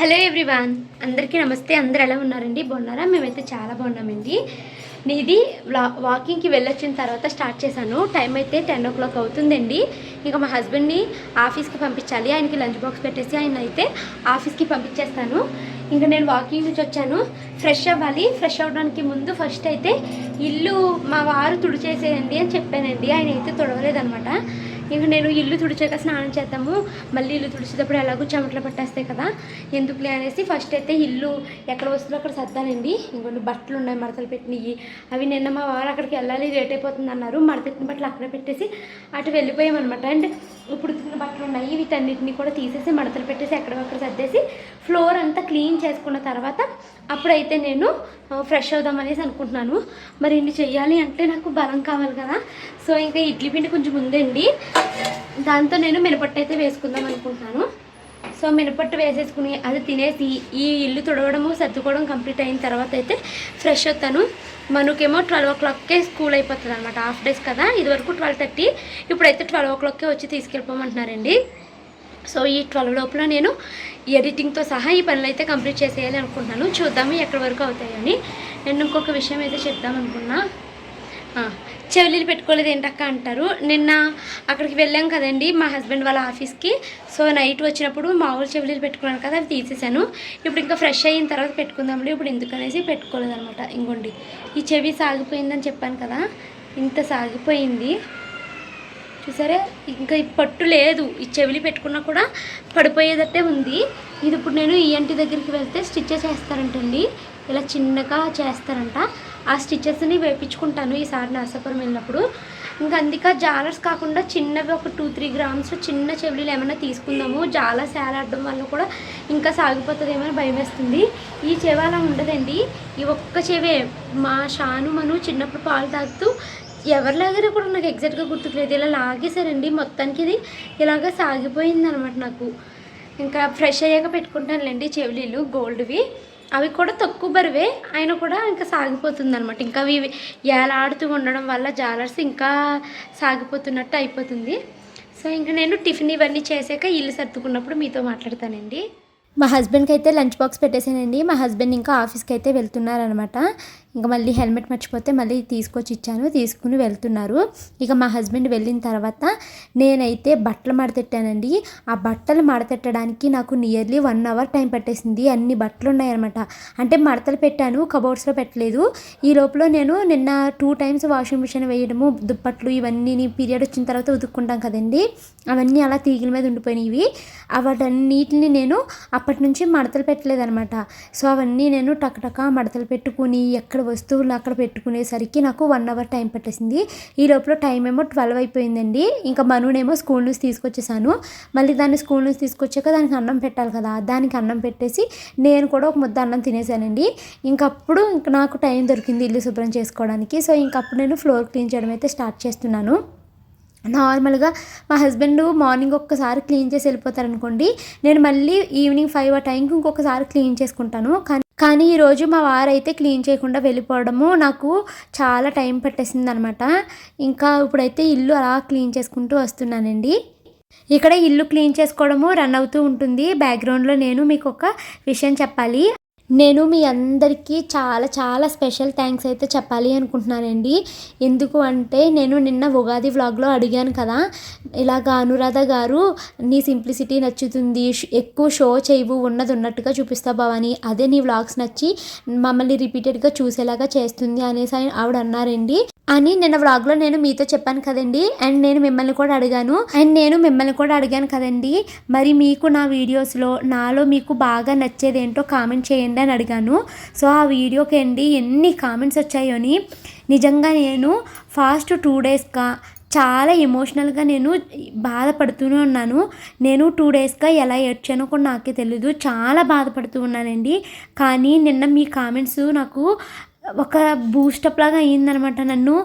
Hello everyone అందరికీ నమస్తే. అందరు ఎలా ఉన్నారండి? బాగున్నారా? మేమైతే చాలా బాగున్నామండి. ఇది వ్లా- వాకింగ్కి వెళ్ళొచ్చిన తర్వాత స్టార్ట్ చేశాను. టైం అయితే టెన్ ఓ క్లాక్ అవుతుందండి. ఇంకా మా హస్బెండ్ని ఆఫీస్కి పంపించాలి. ఆయనకి లంచ్ బాక్స్ పెట్టేసి ఆయన అయితే ఆఫీస్కి పంపించేస్తాను. ఇంకా నేను వాకింగ్ నుంచి వచ్చాను. ఫ్రెష్ అవ్వాలి. ఫ్రెష్ అవ్వడానికి ముందు ఫస్ట్ అయితే ఇల్లు మా వారు తుడిచేసేయండి అని చెప్పానండి. ఆయన అయితే తుడవలేదనమాట ఇంక నేను ఇల్లు తుడిచాక స్నానం చేద్దాము. మళ్ళీ ఇల్లు తుడిచేటప్పుడు ఎలాగో చెమటలు పట్టేస్తాయి కదా. ఎందుకులే అనేసి ఫస్ట్ అయితే ఇల్లు ఎక్కడ వస్తుందో అక్కడ సర్దానండి. ఇంకొన్ని బట్టలు ఉన్నాయి మడతలు పెట్టినవి అవి నిన్న మా వారు అక్కడికి వెళ్ళాలి లేట్ అయిపోతుంది అన్నారు. మడతెట్టిన బట్టలు అక్కడ పెట్టేసి అటు వెళ్ళిపోయామన్నమాట. అండ్ ఇప్పుడు తిన్న బట్టలు ఉన్నాయి వీటన్నిటిని కూడా తీసేసి మడతలు పెట్టేసి ఎక్కడొక్కడ సర్దేసి ఫ్లోర్ అంతా క్లీన్ చేసుకున్న తర్వాత అప్పుడైతే నేను ఫ్రెష్ అవుదాం అనేసి అనుకుంటున్నాను. మరి ఇన్ని చెయ్యాలి అంటే నాకు బలం కావాలి కదా. సో ఇంకా ఇడ్లీ పిండి కొంచెం ఉందండి. దాంతో నేను మినపట్టు అయితే వేసుకుందాం అనుకుంటున్నాను. సో మినపట్టు వేసేసుకుని అది తినేసి ఈ ఇల్లు తుడవడము సర్దుకోవడం కంప్లీట్ అయిన తర్వాత అయితే ఫ్రెష్ అవుతాను. మనకేమో ట్వెల్వ్ ఓ క్లాక్కే స్కూల్ అయిపోతుంది అనమాట హాఫ్ డేస్ కదా. ఇదివరకు ట్వెల్వ్ థర్టీ ఇప్పుడైతే ట్వెల్వ్ ఓ క్లాక్కే వచ్చి తీసుకెళ్ళిపోమంటున్నారండి. సో ఈ ట్వెల్వ్ లోపల నేను ఎడిటింగ్తో సహా ఈ పనులు అయితే కంప్లీట్ చేసేయాలి అనుకుంటున్నాను. చూద్దాము ఎక్కడి వరకు అవుతాయని. నేను ఇంకొక విషయం అయితే చెప్దాం అనుకున్నా చెవులీలు పెట్టుకోలేదు ఏంటక్క అంటారు. నిన్న అక్కడికి వెళ్ళాం కదండి మా హస్బెండ్ వాళ్ళ ఆఫీస్కి. సో నైట్ వచ్చినప్పుడు మామూలు చెవులీలు పెట్టుకున్నాను కదా అవి తీసేసాను. ఇప్పుడు ఇంకా ఫ్రెష్ అయిన తర్వాత పెట్టుకుందాంలే ఇప్పుడు ఎందుకనేసి పెట్టుకోలేదు అనమాట ఇంకోండి ఈ చెవి సాగిపోయిందని చెప్పాను కదా ఇంత సాగిపోయింది. చూసారే? ఇంకా ఈ పట్టు లేదు ఈ చెవిలి పెట్టుకున్నా కూడా పడిపోయేదట్టే ఉంది. ఇది ఇప్పుడు నేను ఈఎన్టీ దగ్గరికి వెళ్తే స్టిచ్చెస్ చేస్తారంటండి ఇలా చిన్నగా చేస్తారంట. ఆ స్టిచ్చెస్ని వేపించుకుంటాను ఈసారి నరసాపురం వెళ్ళినప్పుడు. ఇంకా అందుక జాలర్స్ కాకుండా చిన్నవి ఒక టూ త్రీ గ్రామ్స్ చిన్న చెవిలీలు ఏమైనా తీసుకుందాము. జాల సేలాడడం వల్ల కూడా ఇంకా సాగిపోతుందేమో అని భయం వేస్తుంది ఈ చెవి అలా ఉండదండి. ఈ ఒక్క చెవే మా షాను మను చిన్నప్పుడు పాలు తాగుతూ ఎవరి లాగారో కూడా నాకు ఎగ్జాక్ట్గా గుర్తుకులేదు. ఇలా లాగేశారండి. మొత్తానికి ఇది ఇలాగ సాగిపోయింది అనమాట నాకు. ఇంకా ఫ్రెష్ అయ్యాక పెట్టుకుంటానులేండి చెవిలీలు గోల్డ్వి అవి కూడా తక్కువ బరువే ఆయన కూడా ఇంకా సాగిపోతుంది అనమాట ఇంకా అవి ఏలాడుతూ ఉండడం వల్ల జాలర్స్ ఇంకా సాగిపోతున్నట్టు అయిపోతుంది. సో ఇంకా నేను టిఫిన్ ఇవన్నీ చేసాక ఇల్లు సర్దుకున్నప్పుడు మీతో మాట్లాడతానండి. మా హస్బెండ్కి అయితే లంచ్ బాక్స్ పెట్టేసానండి మా హస్బెండ్ ఇంకా ఆఫీస్కి అయితే వెళ్తున్నారనమాట ఇంకా మళ్ళీ హెల్మెట్ మర్చిపోతే మళ్ళీ తీసుకొచ్చి ఇచ్చాను తీసుకుని వెళ్తున్నారు. ఇక మా హస్బెండ్ వెళ్ళిన తర్వాత నేనైతే బట్టలు మడతెట్టానండి. ఆ బట్టలు మడతెట్టడానికి నాకు నియర్లీ వన్ అవర్ టైం పట్టేసింది. అన్ని బట్టలు ఉన్నాయన్నమాట. అంటే మడతలు పెట్టాను కబోర్డ్స్లో పెట్టలేదు. ఈ లోపల నేను నిన్న టూ టైమ్స్ వాషింగ్ మిషన్ వేయడము దుప్పట్లు ఇవన్నీ పీరియడ్ వచ్చిన తర్వాత ఉతుక్కుంటాం కదండి. అవన్నీ అలా తీగల మీద ఉండిపోయినవి. వాటన్నిటిని నేను అప్పటి నుంచి మడతలు పెట్టలేదన్నమాట. సో అవన్నీ నేను టకటక మడతలు పెట్టుకుని ఎక్కడ వస్తువులు అక్కడ పెట్టుకునేసరికి నాకు వన్ అవర్ టైం పట్టేసింది. ఈ లోపల టైం ఏమో ట్వెల్వ్ అయిపోయిందండి. ఇంకా మనునేమో స్కూల్ నుంచి తీసుకొచ్చేసాను. మళ్ళీ దాన్ని స్కూల్ నుంచి తీసుకొచ్చాక దానికి అన్నం పెట్టాలి కదా. దానికి అన్నం పెట్టేసి నేను కూడా ఒక ముద్ద అన్నం తినేసానండి. ఇంకప్పుడు ఇంక నాకు టైం దొరికింది ఇల్లు శుభ్రం చేసుకోవడానికి. సో ఇంకప్పుడు నేను ఫ్లోర్ క్లీన్ చేయడం అయితే స్టార్ట్ చేస్తున్నాను. నార్మల్గా మా హస్బెండ్ మార్నింగ్ ఒక్కసారి క్లీన్ చేసి వెళ్ళిపోతారనుకోండి. నేను మళ్ళీ ఈవినింగ్ ఫైవ్ ఆ టైంకి ఇంకొకసారి క్లీన్ చేసుకుంటాను. కానీ కానీ ఈరోజు మా వారైతే క్లీన్ చేయకుండా వెళ్ళిపోవడము నాకు చాలా టైం పట్టేసింది అనమాట ఇంకా ఇప్పుడైతే ఇల్లు అలా క్లీన్ చేసుకుంటూ వస్తున్నానండి. ఇక్కడ ఇల్లు క్లీన్ చేసుకోవడము రన్ అవుతూ ఉంటుంది. బ్యాక్గ్రౌండ్లో నేను మీకు ఒక విషయం చెప్పాలి. నేను మీ అందరికీ చాలా చాలా స్పెషల్ థ్యాంక్స్ అయితే చెప్పాలి అనుకుంటున్నానండి. ఎందుకు అంటే నేను నిన్న ఉగాది వ్లాగ్లో అడిగాను కదా. ఇలాగా అనురాధ గారు నీ సింప్లిసిటీ నచ్చుతుంది ఎక్కువ షో చేయవు ఉన్నది ఉన్నట్టుగా చూపిస్తా భవాని అదే నీ వ్లాగ్స్ నచ్చి మమ్మల్ని రిపీటెడ్గా చూసేలాగా చేస్తుంది అనేసి ఆయన- ఆవిడ అన్నారండి. అని నిన్న వ్లాగ్లో నేను మీతో చెప్పాను కదండి. అండ్ నేను మిమ్మల్ని కూడా అడిగాను. అండ్ నేను మిమ్మల్ని కూడా అడిగాను కదండి. మరి మీకు నా వీడియోస్లో నాలో మీకు బాగా నచ్చేది ఏంటో కామెంట్ చేయండి అని అడిగాను. సో ఆ వీడియోకి అండి ఎన్ని కామెంట్స్ వచ్చాయో అని. నిజంగా నేను ఫాస్ట్ టూ డేస్గా చాలా ఎమోషనల్గా నేను బాధపడుతూనే ఉన్నాను. నేను టూ డేస్గా ఎలా ఏడ్చానో కూడా నాకే తెలీదు. చాలా బాధపడుతూ ఉన్నానండి. కానీ నిన్న మీ కామెంట్స్ నాకు ఒక బూస్టప్ లాగా అయ్యిందనమాట నన్ను.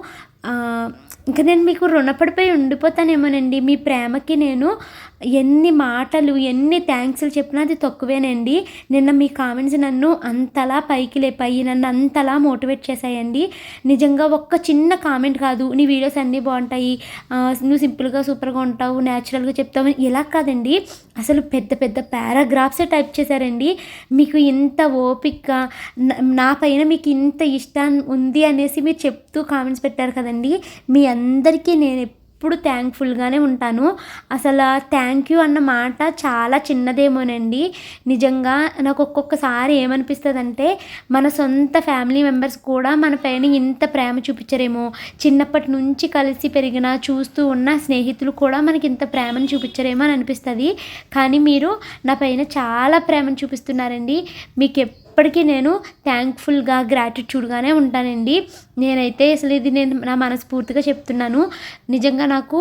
ఇంకా నేను మీకు రుణపడిపోయి ఉండిపోతానేమోనండి. మీ ప్రేమకి నేను ఎన్ని మాటలు ఎన్ని థ్యాంక్స్లు చెప్పినా అది తక్కువేనండి. నిన్న మీ కామెంట్స్ నన్ను అంతలా పైకి లేపాయి నన్ను అంతలా మోటివేట్ చేశాయండి. నిజంగా ఒక్క చిన్న కామెంట్ కాదు నీ వీడియోస్ అన్నీ బాగుంటాయి నువ్వు సింపుల్గా సూపర్గా ఉంటావు న్యాచురల్గా చెప్తావు ఇలా కాదండి. అసలు పెద్ద పెద్ద పారాగ్రాఫ్సే టైప్ చేశారండి. మీకు ఇంత ఓపిక నా- నా పైన మీకు ఇంత ఇష్టం ఉంది అనేసి మీరు చెప్తూ కామెంట్స్ పెట్టారు కదండి. మీ అందరికీ నేను ఎప్పుడు థ్యాంక్ఫుల్గానే ఉంటాను. అసలు థ్యాంక్ యూ అన్న మాట చాలా చిన్నదేమోనండి. నిజంగా నాకు ఒక్కొక్కసారి ఏమనిపిస్తుంది మన సొంత ఫ్యామిలీ మెంబర్స్ కూడా మన పైన ఇంత ప్రేమ చూపించరేమో. చిన్నప్పటి నుంచి కలిసి పెరిగిన చూస్తూ ఉన్న స్నేహితులు కూడా మనకి ఇంత ప్రేమను చూపించరేమో అని అనిపిస్తుంది. కానీ మీరు నా పైన చాలా ప్రేమను చూపిస్తున్నారండి. మీకు ఎప్పటికీ నేను థ్యాంక్ఫుల్గా గ్రాటిట్యూడ్గానే ఉంటానండి. నేనైతే అసలు ఇది నేను నా మనస్ఫూర్తిగా చెప్తున్నాను. నిజంగా నాకు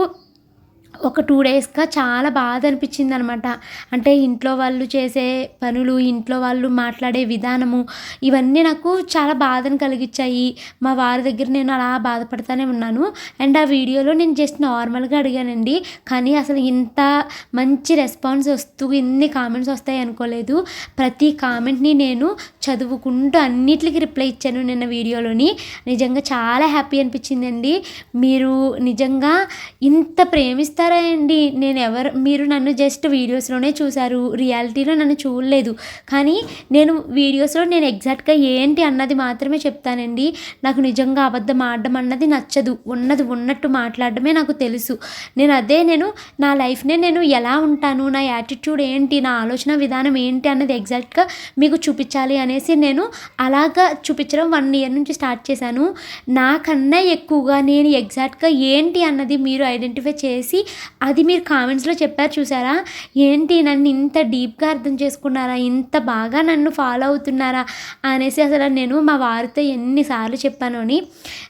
ఒక టూ డేస్గా చాలా బాధ అనిపించింది అనమాట అంటే ఇంట్లో వాళ్ళు చేసే పనులు ఇంట్లో వాళ్ళు మాట్లాడే విధానము ఇవన్నీ నాకు చాలా బాధను కలిగించాయి మా వారి దగ్గర నేను అలా బాధపడతానే ఉన్నాను. అండ్ ఆ వీడియోలో నేను జస్ట్ నార్మల్గా అడిగానండి. కానీ అసలు ఇంత మంచి రెస్పాన్స్ వస్తూ ఇన్ని కామెంట్స్ వస్తాయి అనుకోలేదు. ప్రతి కామెంట్ని నేను చదువుకుంటూ అన్నిటికి రిప్లై ఇచ్చాను నిన్న వీడియోలోని. నిజంగా చాలా హ్యాపీ అనిపించిందండి. మీరు నిజంగా ఇంత ప్రేమిస్తారా అండి? నేను ఎవరు మీరు నన్ను జస్ట్ వీడియోస్లోనే చూశారు. రియాలిటీలో నన్ను చూడలేదు. కానీ నేను వీడియోస్లో నేను ఎగ్జాక్ట్గా ఏంటి అన్నది మాత్రమే చెప్తానండి. నాకు నిజంగా అబద్ధం ఆడడం అన్నది నచ్చదు. ఉన్నది ఉన్నట్టు మాట్లాడడమే నాకు తెలుసు. నేను అదే నేను నా లైఫ్నే నేను ఎలా ఉంటాను? నా యాటిట్యూడ్ ఏంటి? నా ఆలోచన విధానం ఏంటి? అన్నది ఎగ్జాక్ట్గా మీకు చూపించాలి అని అనేసి నేను అలాగా చూపించడం వన్ ఇయర్ నుంచి స్టార్ట్ చేశాను. నాకన్నా ఎక్కువగా నేను ఎగ్జాక్ట్గా ఏంటి అన్నది మీరు ఐడెంటిఫై చేసి అది మీరు కామెంట్స్లో చెప్పారు చూసారా? ఏంటి నన్ను ఇంత డీప్గా అర్థం చేసుకున్నారా? ఇంత బాగా నన్ను ఫాలో అవుతున్నారా? అనేసి అసలు నేను మా వారితో ఎన్నిసార్లు చెప్పాను అని.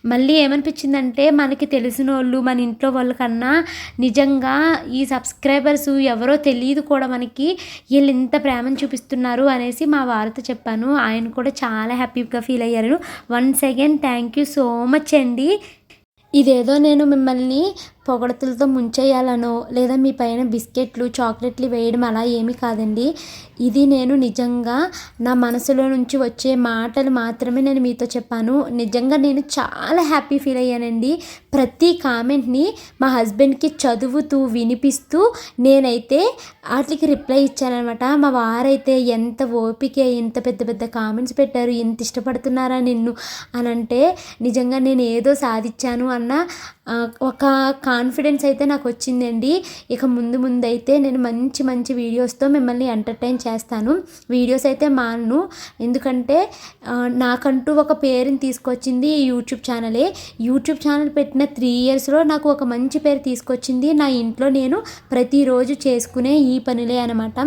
మళ్ళీ ఏమనిపించిందంటే మనకి తెలిసిన వాళ్ళు మన ఇంట్లో వాళ్ళకన్నా నిజంగా ఈ సబ్స్క్రైబర్స్ ఎవరో తెలియదు కూడా మనకి వీళ్ళు ఇంత ప్రేమను చూపిస్తున్నారు అనేసి మా వారితో చెప్పాను. ఆయన కూడా చాలా హ్యాపీగా ఫీల్ అయ్యారు. Once again thank you so much అండి. ఇదేదో నేను మిమ్మల్ని పొగడతలతో ముంచేయాలనో లేదా మీ పైన బిస్కెట్లు చాక్లెట్లు వేయడం అలా ఏమీ కాదండి. ఇది నేను నిజంగా నా మనసులో నుంచి వచ్చే మాటలు మాత్రమే నేను మీతో చెప్పాను. నిజంగా నేను చాలా హ్యాపీ ఫీల్ అయ్యానండి. ప్రతి కామెంట్ని మా హస్బెండ్కి చదువుతూ వినిపిస్తూ నేనైతే వాటికి రిప్లై ఇచ్చానమాట మా వారైతే ఎంత ఓపిక ఎంత పెద్ద పెద్ద కామెంట్స్ పెట్టారు ఎంత ఇష్టపడుతున్నారా నిన్ను అని అంటే నిజంగా నేను ఏదో సాధించాను అన్న ఒక కాన్ఫిడెన్స్ అయితే నాకు వచ్చిందండి. ఇక ముందు ముందు అయితే నేను మంచి మంచి వీడియోస్తో మిమ్మల్ని ఎంటర్టైన్ చేస్తాను. వీడియోస్ అయితే మాను ఎందుకంటే నాకంటూ ఒక పేరుని తీసుకొచ్చింది ఈ యూట్యూబ్ ఛానలే. యూట్యూబ్ ఛానల్ పెట్టిన త్రీ ఇయర్స్లో నాకు ఒక మంచి పేరు తీసుకొచ్చింది. నా ఇంట్లో నేను ప్రతిరోజు చేసుకునే ఈ పనులే అనమాట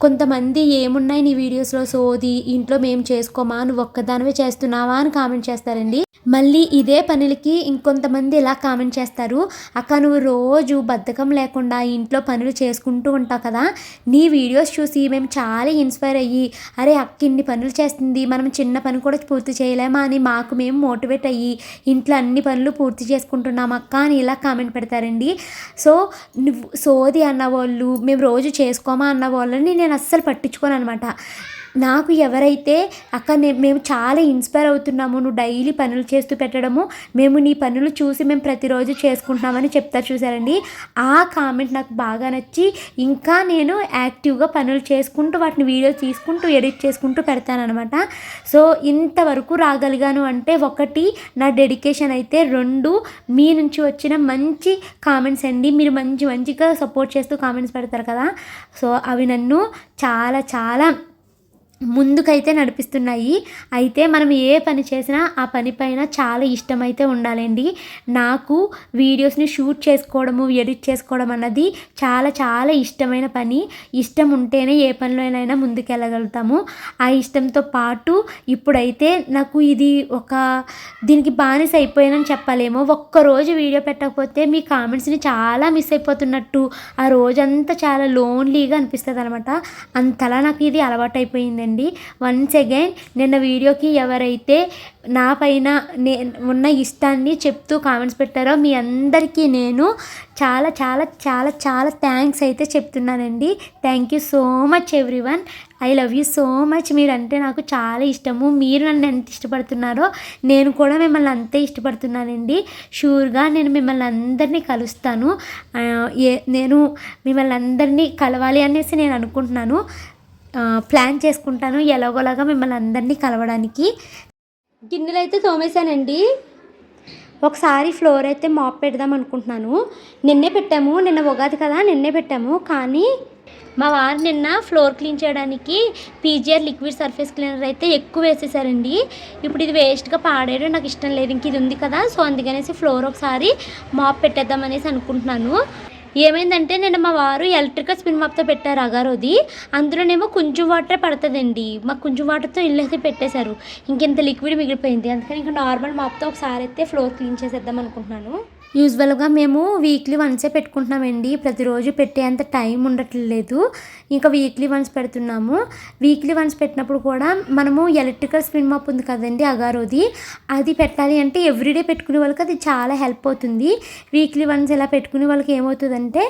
కొంతమంది ఏమున్నాయి నీ వీడియోస్లో? సోది ఇంట్లో మేము చేసుకోమా? నువ్వు ఒక్కదానివే చేస్తున్నావా? అని కామెంట్ చేస్తారండి. మళ్ళీ ఇదే పనులకి ఇంకొంతమంది ఇలా కామెంట్ చేస్తారు. అక్క నువ్వు రోజు బద్ధకం లేకుండా ఇంట్లో పనులు చేసుకుంటూ ఉంటావు కదా? నీ వీడియోస్ చూసి మేము చాలా ఇన్స్పైర్ అయ్యి అరే అక్క ఇన్ని పనులు చేస్తుంది. మనం చిన్న పని కూడా పూర్తి చేయలేమా? అని మాకు మేము మోటివేట్ అయ్యి ఇంట్లో అన్ని పనులు పూర్తి చేసుకుంటున్నాం అక్క అని ఇలా కామెంట్ పెడతారండి. సో నువ్వు సోది అన్న వాళ్ళు మేము రోజు చేసుకోమా అన్న వాళ్ళని నేను నేను అస్సలు పట్టించుకోను అనమాట నాకు ఎవరైతే అక్క మేము చాలా ఇన్స్పైర్ అవుతున్నాము నువ్వు డైలీ పనులు చేస్తూ పెట్టడము మేము నీ పనులు చూసి మేము ప్రతిరోజు చేసుకుంటున్నామని చెప్తారు చూసారండి ఆ కామెంట్ నాకు బాగా నచ్చి ఇంకా నేను యాక్టివ్గా పనులు చేసుకుంటూ వాటిని వీడియో తీసుకుంటూ ఎడిట్ చేసుకుంటూ పెడతానమాట సో ఇంతవరకు రాగలిగాను అంటే ఒకటి నా డెడికేషన్ అయితే రెండు మీ నుంచి వచ్చిన మంచి కామెంట్స్ అండి. మీరు మంచి మంచిగా సపోర్ట్ చేస్తూ కామెంట్స్ పెడతారు కదా. సో అవి నన్ను చాలా చాలా ముందుకైతే నడిపిస్తున్నాయి. అయితే మనం ఏ పని చేసినా ఆ పని పైన చాలా ఇష్టమైతే ఉండాలండి. నాకు వీడియోస్ని షూట్ చేసుకోవడము ఎడిట్ చేసుకోవడం అన్నది చాలా చాలా ఇష్టమైన పని. ఇష్టం ఉంటేనే ఏ పనిలోనైనా ముందుకెళ్ళగలుగుతాము. ఆ ఇష్టంతో పాటు ఇప్పుడైతే నాకు ఇది ఒక దీనికి బానిస అయిపోయానని చెప్పలేమో. ఒక్కరోజు వీడియో పెట్టకపోతే మీ కామెంట్స్ని చాలా మిస్ అయిపోతున్నట్టు. ఆ రోజంతా చాలా లోన్లీగా అనిపిస్తుంది అనమాట అంతలా నాకు ఇది అలవాటు అయిపోయింది అండి వన్స్ అగైన్ నిన్న వీడియోకి ఎవరైతే నా పైన నే ఉన్న ఇష్టాన్ని చెప్తూ కామెంట్స్ పెట్టారో మీ అందరికీ నేను చాలా చాలా చాలా చాలా థ్యాంక్స్ అయితే చెప్తున్నానండి. Thank you so much everyone I love you so much మీరంటే నాకు చాలా ఇష్టము. మీరు నన్ను ఎంత ఇష్టపడుతున్నారో నేను కూడా మిమ్మల్ని అంతే ఇష్టపడుతున్నానండి. షూర్గా నేను మిమ్మల్ని అందరినీ కలుస్తాను. ఏ నేను మిమ్మల్ని అందరినీ కలవాలి అనేసి నేను అనుకుంటున్నాను. ప్లాన్ చేసుకుంటాను ఎలాగోలాగా మిమ్మల్ని అందరినీ కలవడానికి. గిన్నెలు అయితే తోమేశానండి. ఒకసారి ఫ్లోర్ అయితే మాప్ పెడదాం అనుకుంటున్నాను. నిన్నే పెట్టాము నిన్న ఉగాది కదా నిన్నే పెట్టాము. కానీ మా వారు నిన్న ఫ్లోర్ క్లీన్ చేయడానికి పీజిఆర్ లిక్విడ్ సర్ఫేస్ క్లీనర్ అయితే ఎక్కువ వేసేసారండి. ఇప్పుడు ఇది వేస్ట్గా పాడేయడం నాకు ఇష్టం లేదు ఇంక ఇది ఉంది కదా. సో అందుకనేసి ఫ్లోర్ ఒకసారి మాప్ పెట్టేద్దాం అనేసి అనుకుంటున్నాను. ఏమైందంటే నేను మా వారు ఎలక్ట్రికల్ స్పిన్ మాప్తో పెట్టారు అగారోది. అందులోనేమో కొంచెం వాటరే పడుతుందండి. మాకు కొంచెం వాటర్తో ఇల్లు అయితే పెట్టేశారు. ఇంకెంత లిక్విడ్ మిగిలిపోయింది. అందుకని ఇంకా నార్మల్ మాప్తో ఒకసారి అయితే ఫ్లోర్ క్లీన్ చేసేద్దాం అనుకుంటున్నాను. యూజువల్గా మేము వీక్లీ వన్సే పెట్టుకుంటున్నామండి. ప్రతిరోజు పెట్టేంత టైం ఉండట్లేదు. ఇంకా వీక్లీ వన్స్ పెడుతున్నాము. వీక్లీ వన్స్ పెట్టినప్పుడు కూడా మనము ఎలక్ట్రికల్ స్పిన్ మాప్ ఉంది కదండి అగారోది. అది పెట్టాలి అంటే ఎవ్రీడే పెట్టుకునే వాళ్ళకి అది చాలా హెల్ప్ అవుతుంది. వీక్లీ వన్స్ ఇలా పెట్టుకునే వాళ్ళకి ఏమవుతుందంటే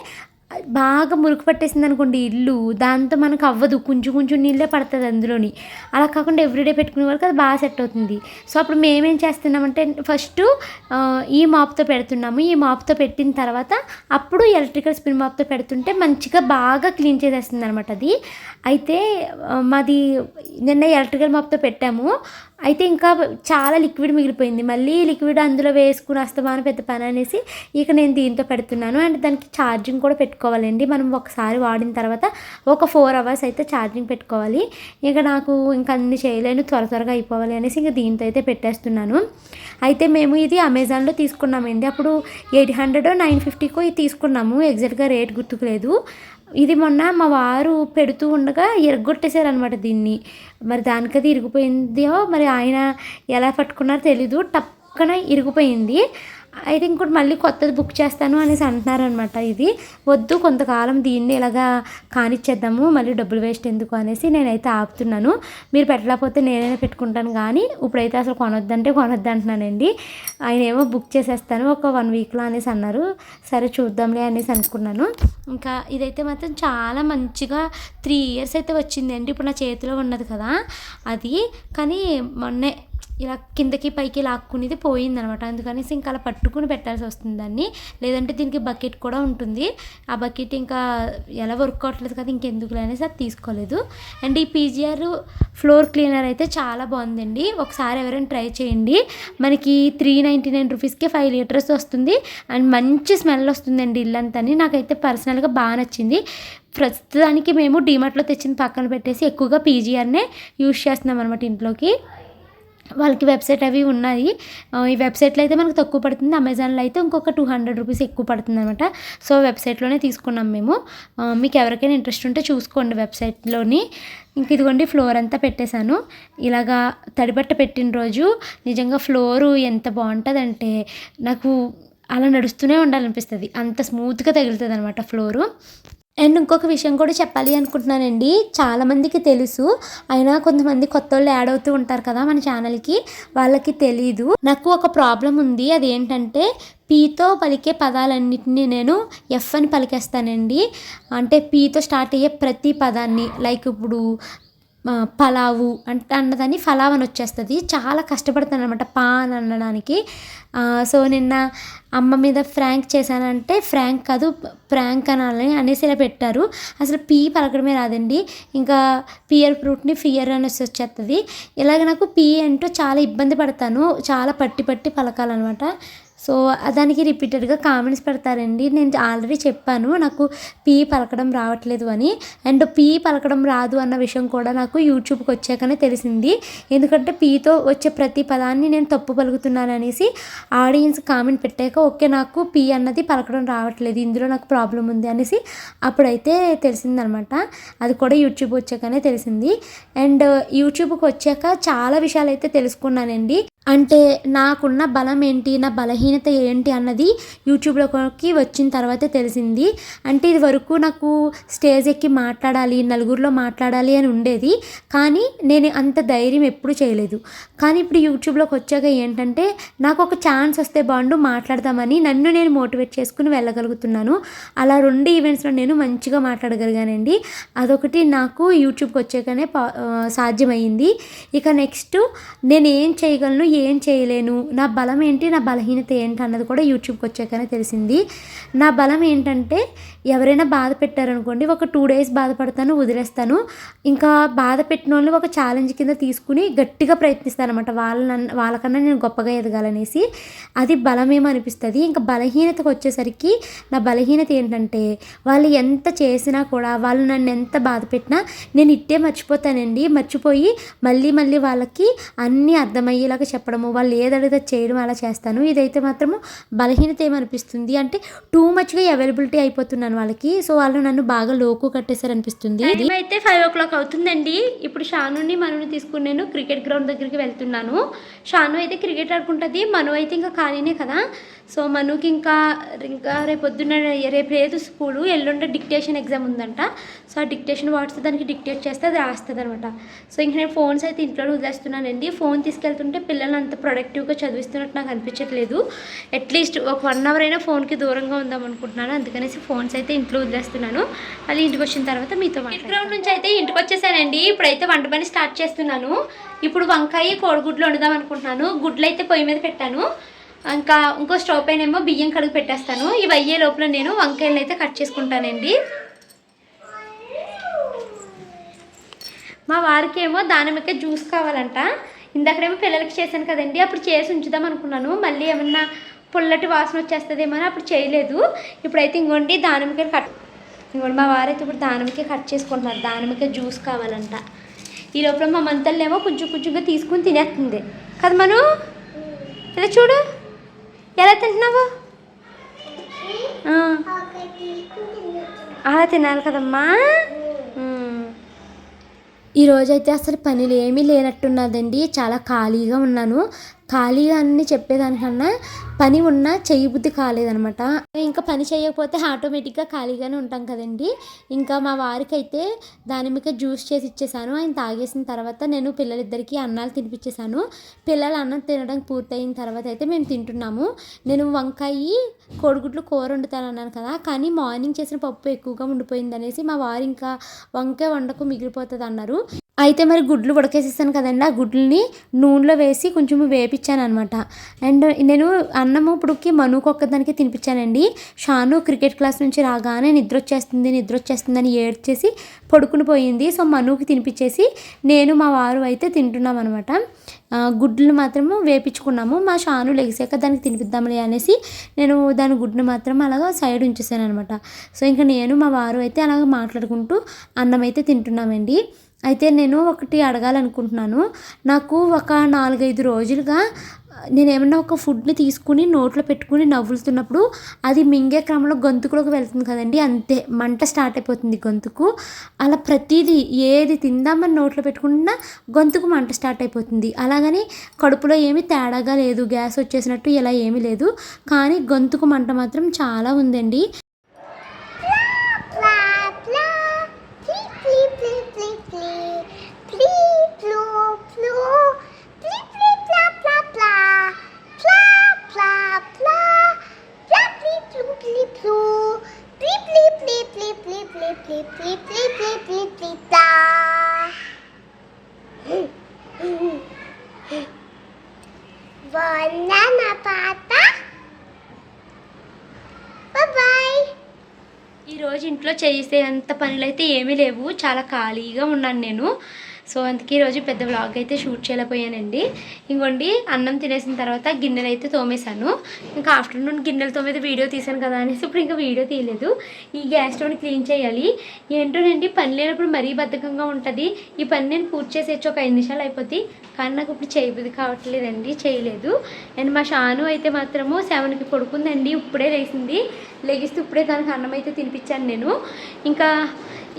బాగా మురుకు పట్టేసింది అనుకోండి ఇల్లు దాంతో మనకు అవ్వదు. కొంచెం కొంచెం నీళ్ళే పడుతుంది అందులోని. అలా కాకుండా ఎవ్రీడే పెట్టుకునే వరకు అది బాగా సెట్ అవుతుంది. సో అప్పుడు మేమేం చేస్తున్నామంటే ఫస్ట్ ఈ మాప్తో పెడుతున్నాము. ఈ మాప్తో పెట్టిన తర్వాత అప్పుడు ఎలక్ట్రికల్ స్పిన్ మాప్తో పెడుతుంటే మంచిగా బాగా క్లీన్ చేసేస్తుంది అనమాట అది. అయితే మాది నిన్న ఎలక్ట్రికల్ మాప్తో పెట్టాము. అయితే ఇంకా చాలా లిక్విడ్ మిగిలిపోయింది. మళ్ళీ లిక్విడ్ అందులో వేసుకుని అస్తమానం పెద్ద పని అనేసి ఇక నేను దీంతో పెడుతున్నాను. అండ్ దానికి ఛార్జింగ్ కూడా పెట్టుకోవాలండి. మనం ఒకసారి వాడిన తర్వాత ఒక ఫోర్ అవర్స్ అయితే ఛార్జింగ్ పెట్టుకోవాలి. ఇక నాకు ఇంకా అన్ని చేయలేను త్వర త్వరగా అయిపోవాలి అనేసి ఇంకా దీంతో అయితే పెట్టేస్తున్నాను. అయితే మేము ఇది అమెజాన్లో తీసుకున్నామండి. అప్పుడు ఎయిట్ హండ్రెడ్ నైన్ ఫిఫ్టీకో ఇది తీసుకున్నాము. ఎగ్జాక్ట్గా రేట్ గుర్తుకులేదు ఇది మొన్న మా వారు పెడుతూ ఉండగా ఎరగొట్టేశారనమాట దీన్ని. మరి దానికది ఇరిగిపోయిందో మరి ఆయన ఎలా పట్టుకున్నారో తెలీదు. టక్కన ఇరిగిపోయింది. అయితే ఇంకోటి మళ్ళీ కొత్తది బుక్ చేస్తాను అనేసి అంటున్నారనమాట ఇది. వద్దు కొంతకాలం దీన్ని ఇలాగా కానిచ్చేద్దాము మళ్ళీ డబ్బులు వేస్ట్ ఎందుకు అనేసి నేనైతే ఆపుతున్నాను. మీరు పెట్టలేకపోతే నేనైనా పెట్టుకుంటాను కానీ ఇప్పుడైతే అసలు కొనొద్దంటే కొనొద్దు అంటున్నానండి. ఆయన ఏమో బుక్ చేసేస్తాను ఒక వన్ వీక్లో అనేసి అన్నారు. సరే చూద్దాంలే అనేసి అనుకున్నాను. ఇంకా ఇదైతే మాత్రం చాలా మంచిగా త్రీ ఇయర్స్ అయితే వచ్చిందండి. ఇప్పుడు నా చేతిలో ఉన్నది కదా అది. కానీ మొన్నే ఇలా కిందకి పైకి లాక్కునేది పోయిందనమాట. అందుకనేసి ఇంకా అలా పట్టుకుని పెట్టాల్సి వస్తుంది దాన్ని లేదంటే దీనికి బకెట్ కూడా ఉంటుంది. ఆ బకెట్ ఇంకా ఎలా వర్క్ అవ్వట్లేదు కదా ఇంకెందుకు అనేసి అది తీసుకోలేదు. అండ్ ఈ పీజీఆర్ ఫ్లోర్ క్లీనర్ అయితే చాలా బాగుందండి. ఒకసారి ఎవరైనా ట్రై చేయండి. మనకి త్రీ నైంటీ నైన్ రూపీస్కి ఫైవ్ లీటర్స్ వస్తుంది. అండ్ మంచి స్మెల్ వస్తుందండి ఇల్లంతని. నాకైతే పర్సనల్గా బాగా నచ్చింది. ప్రస్తుతానికి మేము డీమార్ట్లో తెచ్చిన పక్కన పెట్టేసి ఎక్కువగా పీజీఆర్నే యూజ్ చేస్తున్నాం అనమాట ఇంట్లోకి. వాళ్ళకి వెబ్సైట్ అవి ఉన్నాయి. ఈ వెబ్సైట్లో అయితే మనకు తక్కువ పడుతుంది. అమెజాన్లో అయితే ఇంకొక టూ హండ్రెడ్ రూపీస్ ఎక్కువ పడుతుంది అనమాట సో వెబ్సైట్లోనే తీసుకున్నాం మేము. మీకు ఎవరికైనా ఇంట్రెస్ట్ ఉంటే చూసుకోండి వెబ్సైట్లోని. ఇంక ఇదిగోండి ఫ్లోర్ అంతా పెట్టేశాను. ఇలాగా తడిబట్ట పెట్టిన రోజు నిజంగా ఫ్లోరు ఎంత బాగుంటుందంటే నాకు అలా నడుస్తూనే ఉండాలనిపిస్తుంది. అంత స్మూత్గా తగులుతుంది అనమాట ఫ్లోరు. అండ్ ఇంకొక విషయం కూడా చెప్పాలి అనుకుంటున్నానండి. చాలామందికి తెలుసు. అయినా కొంతమంది కొత్త వాళ్ళు యాడ్ అవుతూ ఉంటారు కదా మన ఛానల్కి. వాళ్ళకి తెలీదు. నాకు ఒక ప్రాబ్లం ఉంది. అదేంటంటే పీతో పలికే పదాలన్నిటినీ నేను ఎఫ్ అని పలికేస్తానండి. అంటే పీతో స్టార్ట్ అయ్యే ప్రతి పదాన్ని. లైక్ ఇప్పుడు పలావు అంటే అన్నదాన్ని ఫలావ్ అని వచ్చేస్తుంది. చాలా కష్టపడతాను అనమాట పా అని అనడానికి సో నిన్న అమ్మ మీద ఫ్రాంక్ చేశానంటే ఫ్రాంక్ కాదు ప్రాంక్ అనాలని అనేసి ఇలా పెట్టారు. అసలు పీ పలకడమే రాదండి. ఇంకా పియర్ ఫ్రూట్ని ఫియర్ అనేసి వచ్చేస్తుంది. ఇలాగ నాకు పీ అంటూ చాలా ఇబ్బంది పడతాను. చాలా పట్టి పట్టి పలకాలన్నమాట. సో దానికి రిపీటెడ్గా కామెంట్స్ పెడతారండి. నేను ఆల్రెడీ చెప్పాను నాకు పీ పలకడం రావట్లేదు అని. అండ్ పీ పలకడం రాదు అన్న విషయం కూడా నాకు యూట్యూబ్కి వచ్చాకనే తెలిసింది. ఎందుకంటే పీతో వచ్చే ప్రతి పదాన్ని నేను తప్పు పలుకుతున్నాను అనేసి ఆడియన్స్ కామెంట్ పెట్టాక ఓకే నాకు పీ అన్నది పలకడం రావట్లేదు ఇందులో నాకు ప్రాబ్లం ఉంది అనేసి అప్పుడైతే తెలిసిందనమాట. అది కూడా యూట్యూబ్ వచ్చాకనే తెలిసింది. అండ్ యూట్యూబ్కి వచ్చాక చాలా విషయాలు అయితే తెలుసుకున్నానండి. అంటే నాకున్న బలం ఏంటి నా బలహీనత ఏంటి అన్నది యూట్యూబ్లోకి వచ్చిన తర్వాతే తెలిసింది. అంటే ఇది వరకు నాకు స్టేజ్ ఎక్కి మాట్లాడాలి నలుగురిలో మాట్లాడాలి అని ఉండేది. కానీ నేను అంత ధైర్యం ఎప్పుడు చేయలేదు. కానీ ఇప్పుడు యూట్యూబ్లోకి వచ్చాక ఏంటంటే నాకు ఒక ఛాన్స్ వస్తే బాగుండు మాట్లాడదామని నన్ను నేను మోటివేట్ చేసుకుని వెళ్ళగలుగుతున్నాను. అలా రెండు ఈవెంట్స్లో నేను మంచిగా మాట్లాడగలిగానండి. అదొకటి నాకు యూట్యూబ్కి వచ్చాకనే పా సాధ్యమైంది ఇక నెక్స్ట్ నేను ఏం చేయగలను ఏం చేయలేను? నా బలం ఏంటి? నా బలహీనత ఏంటి? అన్నది కూడా యూట్యూబ్కి వచ్చాకనే తెలిసింది. నా బలం ఏంటంటే ఎవరైనా బాధ పెట్టారనుకోండి ఒక టూ డేస్ బాధపడతాను వదిలేస్తాను. ఇంకా బాధ పెట్టిన వాళ్ళు ఒక ఛాలెంజ్ కింద తీసుకుని గట్టిగా ప్రయత్నిస్తాను అనమాట వాళ్ళ వాళ్ళకన్నా నేను గొప్పగా ఎదగాలనేసి. అది బలమేమో అనిపిస్తుంది ఇంకా బలహీనతకు వచ్చేసరికి నా బలహీనత ఏంటంటే వాళ్ళు ఎంత చేసినా కూడా వాళ్ళు నన్ను ఎంత బాధ పెట్టినా నేను ఇట్టే మర్చిపోతానండి. మర్చిపోయి మళ్ళీ మళ్ళీ వాళ్ళకి అన్నీ అర్థమయ్యేలాగా చెప్పడము వాళ్ళు ఏదడిగితే చేయడం అలా చేస్తాను. ఇదైతే మాత్రము బలహీనత ఏమనిపిస్తుంది అంటే టూ మచ్గా అవైలబిలిటీ అయిపోతున్నాను వాళ్ళకి. సో వాళ్ళు నన్ను బాగా లోకు కట్టేశారు అనిపిస్తుంది అయితే ఫైవ్ ఓ క్లాక్ అవుతుందండి. ఇప్పుడు షానుని మనుని తీసుకుని నేను క్రికెట్ గ్రౌండ్ దగ్గరికి వెళ్తున్నాను. షాను అయితే క్రికెట్ ఆడుకుంటుంది. మను అయితే ఇంకా ఖాళీనే కదా. సో మనుకి ఇంకా ఇంకా రేపు పొద్దున్న రేపు లేదు స్కూలు ఎల్లుండే డిక్టేషన్ ఎగ్జామ్ ఉందంట. సో ఆ డిక్టేషన్ వాట్స్ దానికి డిక్టేట్ చేస్తే అది రాస్తుంది అనమాట సో ఇంక నేను ఫోన్స్ అయితే ఇంట్లో వదిలేస్తున్నానండి. ఫోన్ తీసుకెళ్తుంటే పిల్లల్ని అంత ప్రొడక్టివ్గా చదివిస్తున్నట్టు నాకు అనిపించట్లేదు. అట్లీస్ట్ ఒక వన్ అవర్ అయినా ఫోన్కి దూరంగా ఉందాం అనుకుంటున్నాను. అందుకనేసి ఫోన్స్ అయితే ఇంట్లో వదిలేస్తున్నాను. మళ్ళీ ఇంటికి వచ్చిన తర్వాత మీతో గ్రౌండ్ నుంచి అయితే ఇంటికి వచ్చేసానండి. ఇప్పుడైతే వంట పని స్టార్ట్ చేస్తున్నాను. ఇప్పుడు వంకాయ కోడిగుడ్లు వండుదాం అనుకుంటున్నాను. గుడ్లు అయితే పొయ్యి మీద పెట్టాను. ఇంకా ఇంకో స్టవ్ పైన ఏమో బియ్యం కడుగు పెట్టేస్తాను. ఇవి అయ్యే లోపల నేను వంకాయలను అయితే కట్ చేసుకుంటానండి. మా వారికి ఏమో దానిమ్మకాయ జ్యూస్ కావాలంట. ఇందాకడేమో పిల్లలకి చేశాను కదండి అప్పుడు చేసి ఉంచుదాం అనుకున్నాను. మళ్ళీ ఏమన్నా పుల్లటి వాసన వచ్చేస్తుందేమో అని అప్పుడు చేయలేదు. ఇప్పుడైతే ఇంకోండి దానిమ్మకాయ కట్ ఇంకోండి మా వారైతే ఇప్పుడు దానిమ్మకాయ కట్ చేసుకుంటున్నారు. దానిమ్మకాయ జ్యూస్ కావాలంట. ఈ లోపల మా మంతల్లేమో కొంచెం కొంచెంగా తీసుకుని తినేస్తుంది. కదా మను? ఇలా చూడు. ఎలా తింటున్నావు. అలా తినాలి కదమ్మా. ఉమ్. ఈ రోజైతే అసలు పనులు ఏమీ లేనట్టున్నదండి. చాలా ఖాళీగా ఉన్నాను. ఖాళీగా అన్ని చెప్పేదానికన్నా పని ఉన్నా చెయ్యి బుద్ధి కాలేదనమాట ఇంకా పని చేయకపోతే ఆటోమేటిక్గా ఖాళీగానే ఉంటాం కదండి. ఇంకా మా వారికి అయితే దాని మీద జ్యూస్ చేసి ఇచ్చేసాను. ఆయన తాగేసిన తర్వాత నేను పిల్లలిద్దరికీ అన్నాలు తినిపించేశాను పిల్లలు అన్నం తినడం పూర్తయిన తర్వాత అయితే మేము తింటున్నాము. నేను వంకాయ కోడిగుడ్లు కూర వండుతాను అన్నాను కదా. కానీ మార్నింగ్ చేసిన పప్పు ఎక్కువగా ఉండిపోయింది అనేసి మా వారు ఇంకా వంకాయ వండకు మిగిలిపోతుంది అన్నారు అయితే మరి గుడ్లు ఉడకేసేసాను కదండి. ఆ గుడ్లని నూనెలో వేసి కొంచెం వేపించాను అనమాట అండ్ నేను అన్నము ఇప్పుడుకి మనుకు ఒక్కదానికి తినిపించానండి. షాను క్రికెట్ క్లాస్ నుంచి రాగానే నిద్ర వచ్చేస్తుంది నిద్ర వచ్చేస్తుంది అని ఏడ్చేసి పడుకుని పోయింది. సో మనుకి తినిపించేసి నేను మా వారు అయితే తింటున్నాం అనమాట గుడ్లు మాత్రము వేపించుకున్నాము. మా షాను లెగిసాక దానికి తినిపిద్దాంలే అనేసి నేను దాని గుడ్డును మాత్రం అలాగా సైడ్ ఉంచేసాను అనమాట సో ఇంకా నేను మా వారు అయితే అలాగ మాట్లాడుకుంటూ అన్నం అయితే తింటున్నామండి. అయితే నేను ఒకటి అడగాలనుకుంటున్నాను. నాకు ఒక నాలుగైదు రోజులుగా నేను ఏమన్నా ఒక ఫుడ్ని తీసుకుని నోట్లో పెట్టుకుని నవ్వులుతున్నప్పుడు అది మింగే క్రమంలో గొంతుకులోకి వెళ్తుంది కదండి. అంతే మంట స్టార్ట్ అయిపోతుంది గొంతుకు. అలా ప్రతిదీ ఏది తిందామని నోట్లో పెట్టుకున్నా గొంతుకు మంట స్టార్ట్ అయిపోతుంది. అలాగని కడుపులో ఏమీ తేడాగా లేదు గ్యాస్ వచ్చేసినట్టు ఇలా ఏమీ లేదు. కానీ గొంతుకు మంట మాత్రం చాలా ఉందండి. Bye bye. బాయ్ ఈరోజు ఇంట్లో చేసే అంత పనులు అయితే ఏమీ లేవు చాలా ఖాళీగా ఉన్నాను నేను సో అందుకే ఈరోజు పెద్ద వ్లాగ్ అయితే షూట్ చేయలేకపోయానండి. ఇంకోండి అన్నం తినేసిన తర్వాత గిన్నెలు అయితే తోమేశాను. ఇంకా ఆఫ్టర్నూన్ గిన్నెలు తోమేది వీడియో తీసాను కదా అనేసి ఇప్పుడు ఇంకా వీడియో తీయలేదు. ఈ గ్యాస్ స్టవ్ని క్లీన్ చేయాలి. ఏంటోనండి పని లేనప్పుడు మరీ బద్ధకంగా ఉంటుంది. ఈ పని నేను పూర్తి చేసేచ్చు ఒక ఐదు నిమిషాలు అయిపోతే కానీ నాకు ఇప్పుడు చేయబుద్ధి కావట్లేదండి చేయలేదు. అండ్ మా షాను అయితే మాత్రము సెవెన్కి పడుకుందండి ఇప్పుడే లేచింది. లెగిస్తే ఇప్పుడే దానికి అన్నం అయితే తినిపించాను నేను. ఇంకా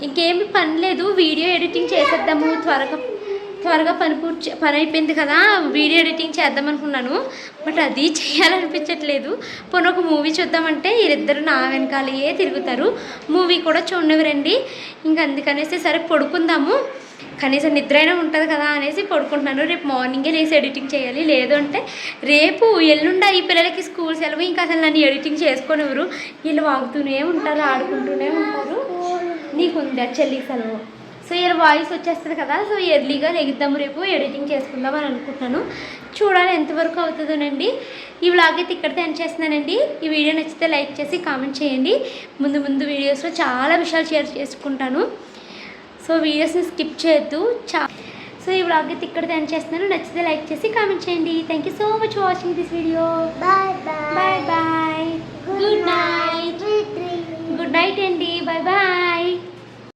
ఇంకేమి పని లేదు వీడియో ఎడిటింగ్ చేసేద్దాము. త్వరగా త్వరగా పని పూర్తి పని అయిపోయింది కదా వీడియో ఎడిటింగ్ చేద్దాం అనుకున్నాను బట్ అది చేయాలనిపించట్లేదు. పోనీ ఒక మూవీ చూద్దామంటే వీరిద్దరు నా వెనకాలయే తిరుగుతారు. మూవీ కూడా చూడనివ్వరండి ఇంక అందుకనేసి సరే పడుకుందాము. కనీసం నిద్ర అయినా ఉంటుంది కదా అనేసి పడుకుంటున్నాను. రేపు మార్నింగే లేసి ఎడిటింగ్ చేయాలి. లేదు అంటే రేపు ఎల్లుండా ఈ పిల్లలకి స్కూల్ సెలవు. ఇంకా అసలు నన్ను ఎడిటింగ్ చేసుకునేవారు వీళ్ళు వాగుతూనే ఉంటారు ఆడుకుంటూనే ఉంటారు. నీకు ఉంది చెల్లి సెలవు సో ఇలా వాయిస్ వచ్చేస్తుంది కదా సో ఎర్లీగా లెగిద్దాము రేపు ఎడిటింగ్ చేసుకుందాం అని అనుకుంటున్నాను. చూడాలి ఎంతవరకు అవుతుందోనండి. ఈ వ్లాగ్ అయితే ఇక్కడితో ఎండ్ చేస్తున్నానండి. ఈ వీడియో నచ్చితే లైక్ చేసి కామెంట్ చేయండి. ముందు ముందు వీడియోస్లో చాలా విషయాలు షేర్ చేసుకుంటాను. సో వీడియోస్ని స్కిప్ చేయొద్దు. చా సో ఈ వ్లాగ్ అయితే ఇక్కడ ఎండ్ చేస్తున్నాను. నచ్చితే లైక్ చేసి కామెంట్ చేయండి. Thank you so much for watching this video bye. Bye bye good night. Good night అండి